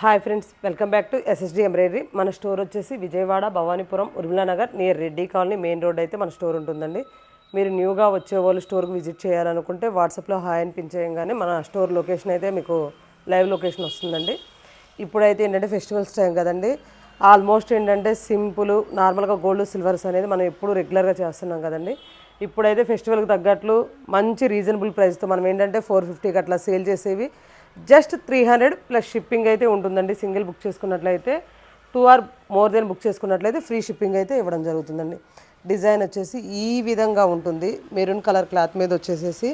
Hi friends welcome back to SSD embroidery మన store వచ్చేసి Vijayawada Bhavanipuram Urmila Nagar near Reddy colony main road అయితే మన store ఉంటుందండి. మీరు న్యూగా వచ్చే వాళ్ళు స్టోర్కి విజిట్ చేయాలనుకుంటే వాట్సాప్లో హాయ్ అని పిన్ చేయగానే మన స్టోర్ లొకేషన్ అయితే మీకు లైవ్ లొకేషన్ వస్తుందండి. ఇప్పుడైతే ఏంటంటే ఫెస్టివల్స్ టైం కదండి. ఆల్మోస్ట్ ఏంటంటే సింపుల్ నార్మల్గా గోల్డ్ సిల్వర్స్ అనేది మనం ఎప్పుడు రెగ్యులర్గా చేస్తున్నాం కదండి. ఇప్పుడైతే ఫెస్టివల్కి తగ్గట్లు మంచి రీజనబుల్ ప్రైస్తో మనం ఏంటంటే ఫోర్ ఫిఫ్టీకి అట్లా సేల్ చేసేవి just three hundred plus shipping అయితే ఉంటుందండి. సింగిల్ బుక్ చేసుకున్నట్లయితే two or more then book చేసుకున్నట్లయితే ఫ్రీ షిప్పింగ్ అయితే ఇవ్వడం జరుగుతుందండి. డిజైన్ వచ్చేసి ఈ విధంగా ఉంటుంది. మెరూన్ కలర్ క్లాత్ మీద వచ్చేసేసి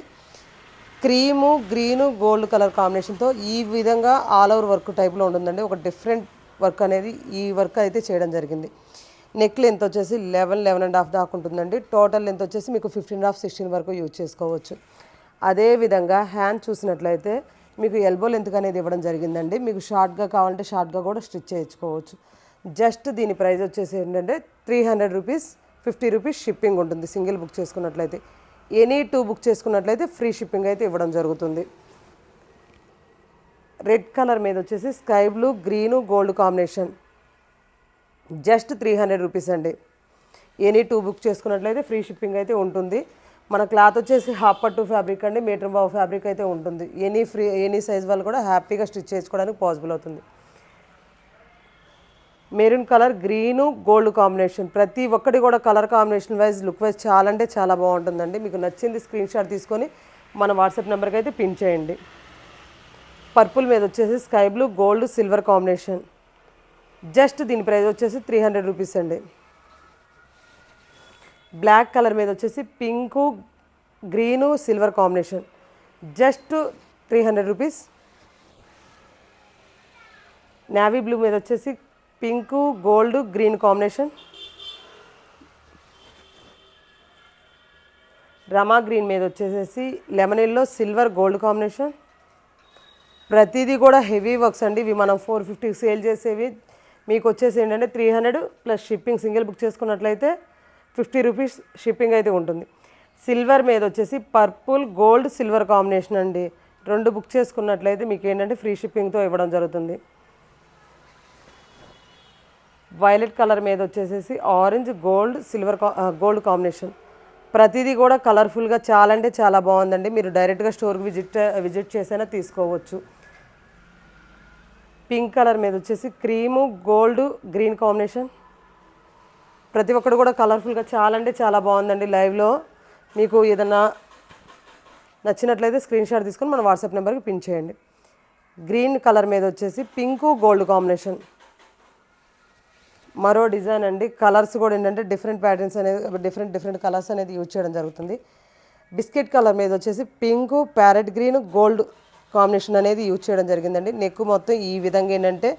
క్రీము గ్రీను గోల్డ్ కలర్ కాంబినేషన్తో ఈ విధంగా ఆల్ ఓవర్ వర్క్ టైప్లో ఉంటుందండి. ఒక డిఫరెంట్ వర్క్ అనేది ఈ వర్క్ అయితే చేయడం జరిగింది. నెక్ లెంత్ వచ్చేసి లెవెన్ లెవెన్ అండ్ హాఫ్ దాకా ఉంటుందండి. టోటల్ లెంత్ వచ్చేసి మీకు ఫిఫ్టీన్ హాఫ్ సిక్స్టీన్ వరకు యూజ్ చేసుకోవచ్చు. అదే విధంగా హ్యాండ్ చూసినట్లయితే మీకు ఎల్బో లెంత్ అనేది ఇవ్వడం జరిగిందండి. మీకు షార్ట్గా కావాలంటే షార్ట్గా కూడా స్టిచ్ చేయించుకోవచ్చు. జస్ట్ దీని ప్రైస్ వచ్చేసి ఏంటంటే three hundred rupees fifty rupees shipping ఉంటుంది. సింగిల్ బుక్ చేసుకున్నట్లయితే. ఎనీ టూ బుక్ చేసుకున్నట్లయితే ఫ్రీ షిప్పింగ్ అయితే ఇవ్వడం జరుగుతుంది. రెడ్ కలర్ మీద వచ్చేసి sky blue green gold combination just three hundred rupees అండి. ఎనీ టూ బుక్ చేసుకున్నట్లయితే ఫ్రీ షిప్పింగ్ అయితే ఉంటుంది. మన క్లాత్ వచ్చేసి హాఫ్ పట్టు ఫ్యాబ్రిక్ అండి మీటర్ బావ్ ఫ్యాబ్రిక్ అయితే ఉంటుంది. ఎనీ ఫ్రీ ఎనీ సైజ్ వాళ్ళు కూడా హ్యాపీగా స్టిచ్ చేసుకోవడానికి పాసిబుల్ అవుతుంది. Maroon colour green gold combination. ప్రతి ఒక్కటి కూడా colour combination wise look wise చాలా అంటే చాలా బాగుంటుందండి. మీకు నచ్చింది స్క్రీన్ షాట్ తీసుకొని మన వాట్సాప్ నెంబర్కి అయితే పిన్ చేయండి. పర్పుల్ మీద వచ్చేసి sky blue gold silver combination. Just దీని ప్రైస్ వచ్చేసి త్రీ హండ్రెడ్ రూపీస్ అండి. బ్లాక్ కలర్ మీద వచ్చేసి pink green silver combination. Just three hundred rupees. Navy blue మీద వచ్చేసి పింకు గోల్డ్ గ్రీన్ కాంబినేషన్. రమా గ్రీన్ మీద వచ్చేసేసి lemon yellow silver gold combination. ప్రతిదీ కూడా హెవీ వర్క్స్ అండి. ఇవి మనం ఫోర్ ఫిఫ్టీకి సేల్ చేసేవి. మీకు వచ్చేసి ఏంటంటే three hundred plus shipping single book చేసుకున్నట్లయితే ఫిఫ్టీ రూపీస్ షిప్పింగ్ అయితే ఉంటుంది. సిల్వర్ మీద వచ్చేసి పర్పుల్ గోల్డ్ సిల్వర్ కాంబినేషన్ అండి. రెండు బుక్ చేసుకున్నట్లయితే మీకు ఏంటంటే ఫ్రీ షిప్పింగ్తో ఇవ్వడం జరుగుతుంది. వైలెట్ కలర్ మీద వచ్చేసేసి orange gold silver gold combination. ప్రతిదీ కూడా కలర్ఫుల్గా చాలా అంటే చాలా బాగుందండి. మీరు డైరెక్ట్గా స్టోర్కి విజిట్ విజిట్ చేసైనా తీసుకోవచ్చు. పింక్ కలర్ మీద వచ్చేసి క్రీము గోల్డ్ గ్రీన్ కాంబినేషన్. ప్రతి ఒక్కరు కూడా కలర్ఫుల్గా చాలా అంటే చాలా బాగుందండి లైవ్లో మీకు ఏదన్నా నచ్చినట్లయితే స్క్రీన్ షాట్ తీసుకొని మన వాట్సాప్ నెంబర్కి పిన్ చేయండి. గ్రీన్ కలర్ మీద వచ్చేసి పింకు గోల్డ్ కాంబినేషన్ మరో డిజైన్ అండి. కలర్స్ కూడా ఏంటంటే డిఫరెంట్ ప్యాటర్న్స్ అనేది డిఫరెంట్ డిఫరెంట్ కలర్స్ అనేది యూజ్ చేయడం జరుగుతుంది. బిస్కెట్ కలర్ మీద వచ్చేసి pink parrot green gold combination అనేది యూజ్ చేయడం జరిగిందండి. నెక్ మొత్తం ఈ విధంగా ఏంటంటే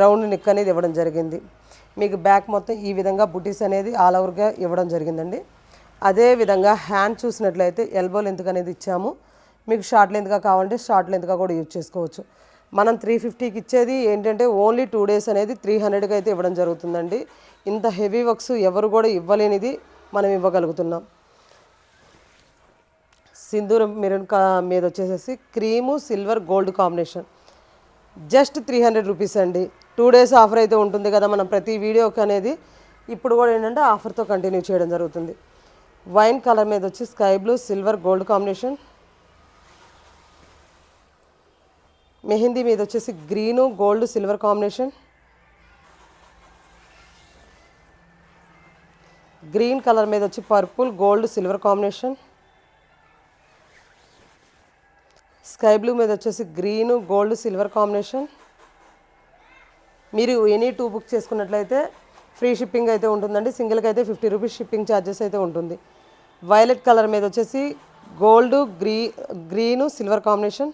రౌండ్ నెక్ అనేది ఇవ్వడం జరిగింది. మీకు బ్యాక్ మొత్తం ఈ విధంగా బుటీస్ అనేది ఆల్ ఓవర్గా ఇవ్వడం జరిగిందండి. అదే విధంగా హ్యాండ్ చూసినట్లయితే ఎల్బో లెంత్ అనేది ఇచ్చాము. మీకు షార్ట్ లెంత్గా కావాలంటే షార్ట్ లెంత్గా కూడా యూజ్ చేసుకోవచ్చు. మనం త్రీ ఫిఫ్టీకి ఇచ్చేది ఏంటంటే ఓన్లీ టూ డేస్ అనేది త్రీ హండ్రెడ్కి అయితే ఇవ్వడం జరుగుతుందండి. ఇంత హెవీ వర్క్స్ ఎవరు కూడా ఇవ్వలేనిది మనం ఇవ్వగలుగుతున్నాం. సింధూరం మెరూన్ కా మీద వచ్చేసేసి cream silver gold combination. Just three hundred rupees అండి. టూ డేస్ ఆఫర్ అయితే ఉంటుంది కదా మనం ప్రతి వీడియోకి అనేది. ఇప్పుడు కూడా ఏంటంటే ఆఫర్తో కంటిన్యూ చేయడం జరుగుతుంది. వైన్ కలర్ మీద వచ్చి sky blue silver gold combination. Mehndi మీద వచ్చేసి green gold silver combination. Green colour మీద వచ్చి purple gold silver combination. Sky blue మీద వచ్చేసి గ్రీను గోల్డ్ సిల్వర్ కాంబినేషన్. మీరు ఎనీ టూ బుక్ చేసుకున్నట్లయితే ఫ్రీ షిప్పింగ్ అయితే ఉంటుందండి. సింగిల్కి అయితే ఫిఫ్టీ రూపీస్ షిప్పింగ్ ఛార్జెస్ అయితే ఉంటుంది. వైలెట్ కలర్ మీద వచ్చేసి gold green green silver combination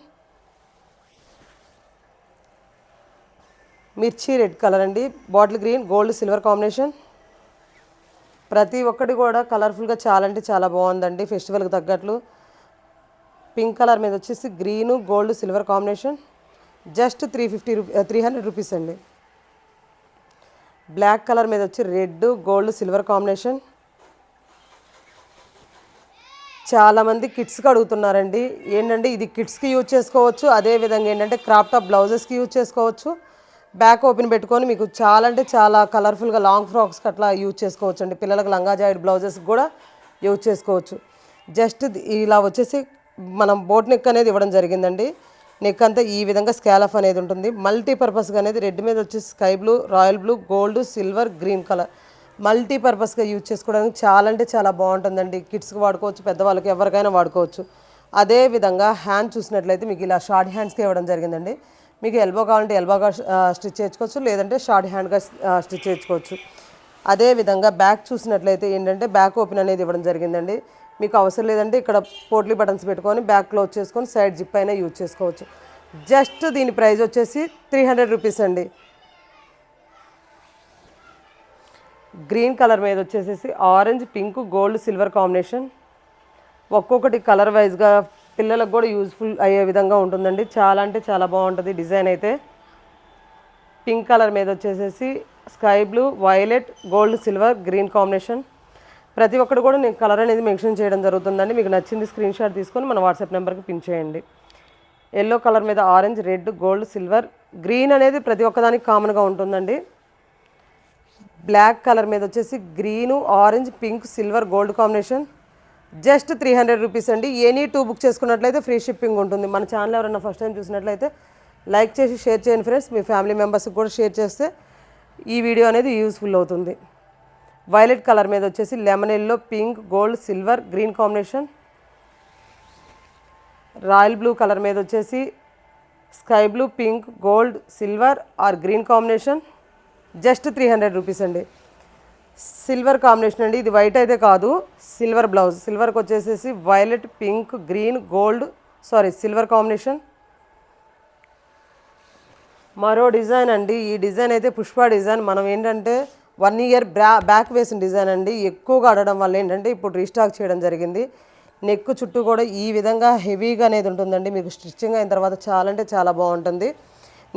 మిర్చి రెడ్ కలర్ అండి. Bottle green gold silver combination ప్రతి ఒక్కటి కూడా కలర్ఫుల్గా చాలా అంటే చాలా బాగుందండి. ఫెస్టివల్కి తగ్గట్లు. పింక్ కలర్ మీద వచ్చేసి green gold silver combination just three fifty rupee three hundred rupees అండి. బ్లాక్ కలర్ మీద వచ్చి రెడ్ గోల్డ్ సిల్వర్ కాంబినేషన్. చాలామంది కిడ్స్కి అడుగుతున్నారండి ఏంటంటే ఇది కిడ్స్కి యూజ్ చేసుకోవచ్చు అదే విధంగా ఏంటంటే క్రాప్ టాప్ బ్లౌజెస్కి యూజ్ చేసుకోవచ్చు. బ్యాక్ ఓపెన్ పెట్టుకొని మీకు చాలా అంటే చాలా కలర్ఫుల్గా లాంగ్ ఫ్రాక్స్కి అట్లా యూజ్ చేసుకోవచ్చు అండి పిల్లలకు లంగా జాయిడ్ బ్లౌజెస్ కూడా యూజ్ చేసుకోవచ్చు. జస్ట్ ఇలా వచ్చేసి మనం బోట్ నెక్ అనేది ఇవ్వడం జరిగిందండి. నెక్ అంతా ఈ విధంగా స్కాలఫ్ అనేది ఉంటుంది. మల్టీపర్పస్గా అనేది రెడ్ మీద వచ్చి sky blue royal blue gold silver green colour మల్టీపర్పస్గా use చేసుకోవడానికి చాలా అంటే చాలా బాగుంటుందండి. కిడ్స్కి వాడుకోవచ్చు పెద్దవాళ్ళకి ఎవరికైనా వాడుకోవచ్చు. అదే విధంగా హ్యాండ్ చూసినట్లయితే మీకు ఇలా షార్ట్ హ్యాండ్స్కి ఇవ్వడం జరిగిందండి. మీకు ఎల్బో కావాలంటే ఎల్బోగా స్టిచ్ చేయించుకోవచ్చు లేదంటే షార్ట్ హ్యాండ్గా స్టిచ్ చేయించుకోవచ్చు అదే విధంగా బ్యాక్ చూసినట్లయితే ఏంటంటే బ్యాక్ ఓపెన్ అనేది ఇవ్వడం జరిగిందండి. మీకు అవసరం లేదంటే ఇక్కడ పోట్లీ బటన్స్ పెట్టుకొని బ్యాక్ క్లోజ్ చేసుకొని సైడ్ జిప్ అయినా యూజ్ చేసుకోవచ్చు. జస్ట్ దీని ప్రైస్ వచ్చేసి త్రీ హండ్రెడ్ రూపీస్ అండి. గ్రీన్ కలర్ మీద వచ్చేసేసి orange pink gold silver combination. ఒక్కొక్కటి కలర్ వైజ్గా పిల్లలకు కూడా యూజ్ఫుల్ అయ్యే విధంగా ఉంటుందండి. చాలా అంటే చాలా బాగుంటుంది డిజైన్ అయితే. పింక్ కలర్ మీద వచ్చేసేసి sky blue violet gold silver green combination. ప్రతి ఒక్కరు కూడా నేను కలర్ అనేది మెన్షన్ చేయడం జరుగుతుందండి. మీకు నచ్చింది స్క్రీన్ షాట్ తీసుకొని మన వాట్సాప్ నెంబర్కి పిన్ చేయండి. ఎల్లో కలర్ మీద orange red gold silver green అనేది ప్రతి ఒక్కదానికి కామన్గా ఉంటుందండి. బ్లాక్ కలర్ మీద వచ్చేసి green orange pink silver gold combination. Just three hundred rupees అండి. ఎనీ టూ బుక్ చేసుకున్నట్లయితే ఫ్రీ షిప్పింగ్ ఉంటుంది. మన ఛానల్ ఎవరైనా ఫస్ట్ టైం చూసినట్లయితే లైక్ చేసి షేర్ చేయండి ఫ్రెండ్స్. మీ ఫ్యామిలీ మెంబర్స్కి కూడా షేర్ చేస్తే ఈ వీడియో అనేది యూస్ఫుల్ అవుతుంది. వైలెట్ కలర్ మీద వచ్చేసి lemon yellow pink gold silver green combination. Royal blue colour మీద వచ్చేసి sky blue pink gold silver or green combination. Just three hundred rupees అండి. సిల్వర్ కాంబినేషన్ అండి. ఇది వైట్ అయితే కాదు సిల్వర్ బ్లౌజ్. సిల్వర్కి వచ్చేసేసి violet pink green gold sorry silver combination. మరో డిజైన్ అండి. ఈ డిజైన్ అయితే పుష్ప డిజైన్. మనం ఏంటంటే వన్ ఇయర్ బ్యా బ్యాక్ వేసిన డిజైన్ అండి. ఎక్కువగా ఆడడం వల్ల ఏంటంటే ఇప్పుడు రీస్టాక్ చేయడం జరిగింది. నెక్ చుట్టూ కూడా ఈ విధంగా హెవీగా అనేది ఉంటుందండి. మీకు స్టిచ్చింగ్ అయిన తర్వాత చాలా అంటే చాలా బాగుంటుంది.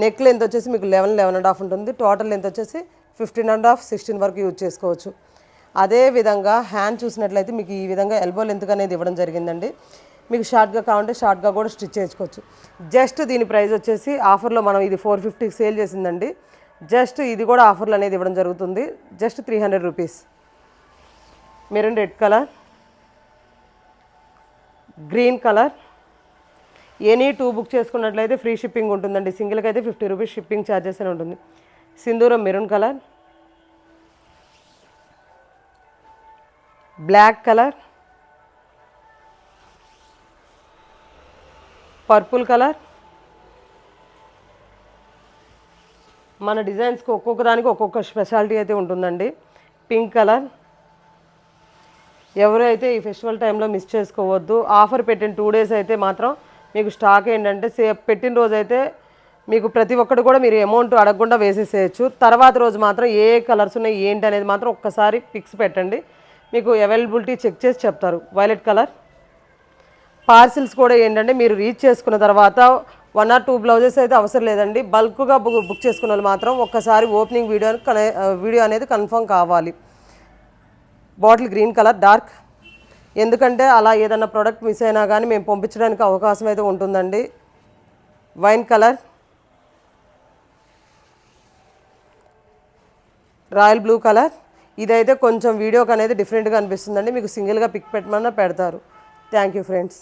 నెక్ లెంత్ వచ్చేసి మీకు లెవెన్ లెవెన్ అండ్ హాఫ్ ఉంటుంది. టోటల్ లెంత్ వచ్చేసి ఫిఫ్టీన్ అండ్ హాఫ్ సిక్స్టీన్ వరకు యూజ్ చేసుకోవచ్చు. అదే విధంగా హ్యాండ్ చూసినట్లయితే మీకు ఈ విధంగా ఎల్బో లెంత్ అనేది ఇవ్వడం జరిగిందండి. మీకు షార్ట్గా కావాలంటే షార్ట్గా కూడా స్టిచ్ చేసుకోవచ్చు. జస్ట్ దీని ప్రైస్ వచ్చేసి ఆఫర్లో మనం ఇది ఫోర్ ఫిఫ్టీకి సేల్ చేసిందండి. జస్ట్ ఇది కూడా ఆఫర్లు అనేది ఇవ్వడం జరుగుతుంది. Just three hundred rupees maroon red colour green colour. Any two book చేసుకున్నట్లయితే ఫ్రీ షిప్పింగ్ ఉంటుందండి. సింగిల్కి అయితే ఫిఫ్టీ రూపీస్ షిప్పింగ్ ఛార్జెస్ అని ఉంటుంది. సింధూరం maroon colour black colour purple colour మన డిజైన్స్కి ఒక్కొక్క దానికి ఒక్కొక్క స్పెషాలిటీ అయితే ఉంటుందండి. Pink colour. ఎవరైతే ఈ ఫెస్టివల్ టైంలో మిస్ చేసుకోవద్దు. ఆఫర్ పెట్టిన టూ డేస్ అయితే మాత్రం మీకు స్టాక్ ఏంటంటే సే పెట్టిన రోజు అయితే మీకు ప్రతి ఒక్కటి కూడా మీరు అమౌంట్ అడగకుండా వేసేసేయచ్చు. తర్వాత రోజు మాత్రం ఏ కలర్స్ ఉన్నాయి ఏంటి అనేది మాత్రం ఒక్కసారి పిక్స్ పెట్టండి. మీకు అవైలబిలిటీ చెక్ చేసి చెప్తారు. Violet colour. పార్సిల్స్ కూడా ఏంటంటే మీరు రీచ్ చేసుకున్న తర్వాత వన్ ఆర్ టూ బ్లౌజెస్ అయితే అవసరం లేదండి. బల్క్గా బుక్ బుక్ చేసుకున్న వాళ్ళు మాత్రం ఒక్కసారి ఓపెనింగ్ వీడియో వీడియో అనేది కన్ఫర్మ్ కావాలి. Bottle green colour dark. ఎందుకంటే అలా ఏదైనా ప్రోడక్ట్ మిస్ అయినా కానీ మేము పంపించడానికి అవకాశం అయితే ఉంటుందండి. Wine colour. Royal blue colour. ఇదైతే కొంచెం వీడియోకి అనేది డిఫరెంట్గా అనిపిస్తుందండి. మీకు సింగిల్గా పిక్ పెట్టమన్నా పెడతారు. Thank you friends.